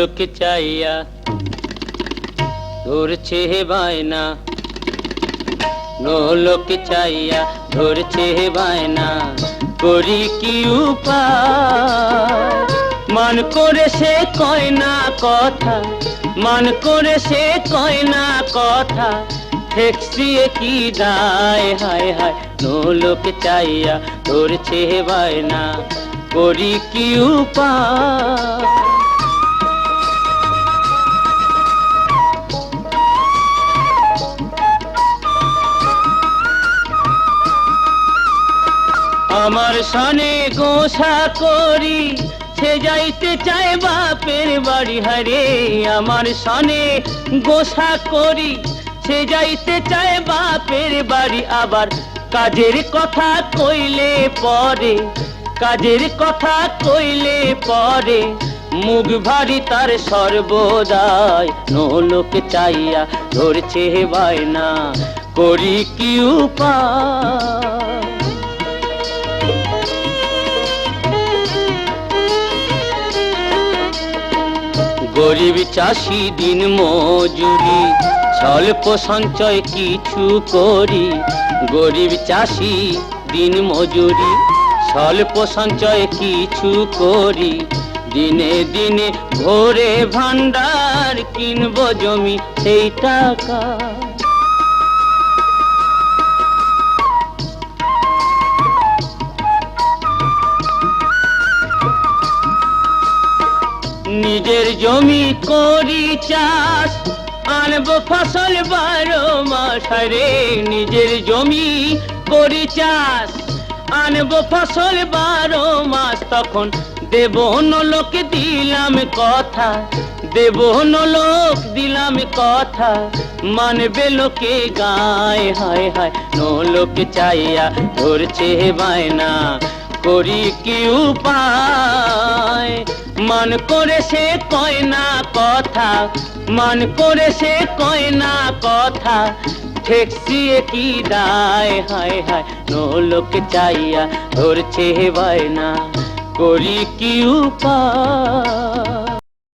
লোক চাইয়া, ধরছে হে বায়না। নো লোক চাইয়া, ধরছে হে বায়না। করি কি উপায়? মান করে সে কয় না কথা, মান করে সে কয় না কথা। ঠেকসিয়ে কি দায়, হায় হায়। নো লোক চাইয়া, ধরছে হে বায়না। করি কি উপায়? আমার সনে গোসা করি, সে যাইতে চায় বাপের বাড়ি। হারে আমার সনে গোসা করি, সে যাইতে চায় বাপের বাড়ি। আবার কাজের কথা কইলে পরে, কাজের কথা কইলে পরে, মুখ ভারী তার সর্বদাই। নোলক চাইয়া ধরছে বায়না, করি কি উপায়? গরিব চাষি দিন মজুরি, স্বল্প সঞ্চয় কিছু করি। গরিব চাষি দিন মজুরি, স্বল্প সঞ্চয় কিছু করি। দিনে দিনে ভোরে ভান্ডার কিনবো জমি, সেই টাকা নিজের জমি করি চাষ, আনব ফসল বারো মাস রে নিজের জমি করি চাষ। আনব ফসল বারো মাস, তখন দেব লোক দিলাম কথা, দেব লোক দিলাম কথা। মানবে লোকে গায়, হায় হায় লোক চাইয়া ধরছে বায়না। করি কি উপায়? মন করে সে কয় না কথা, মন করে সে কয় না কথা। ঠেকসিয়ে কি দায়, হায় হায় নো লোক চাইয়া ধরছে বায়না। করি কি উপায়?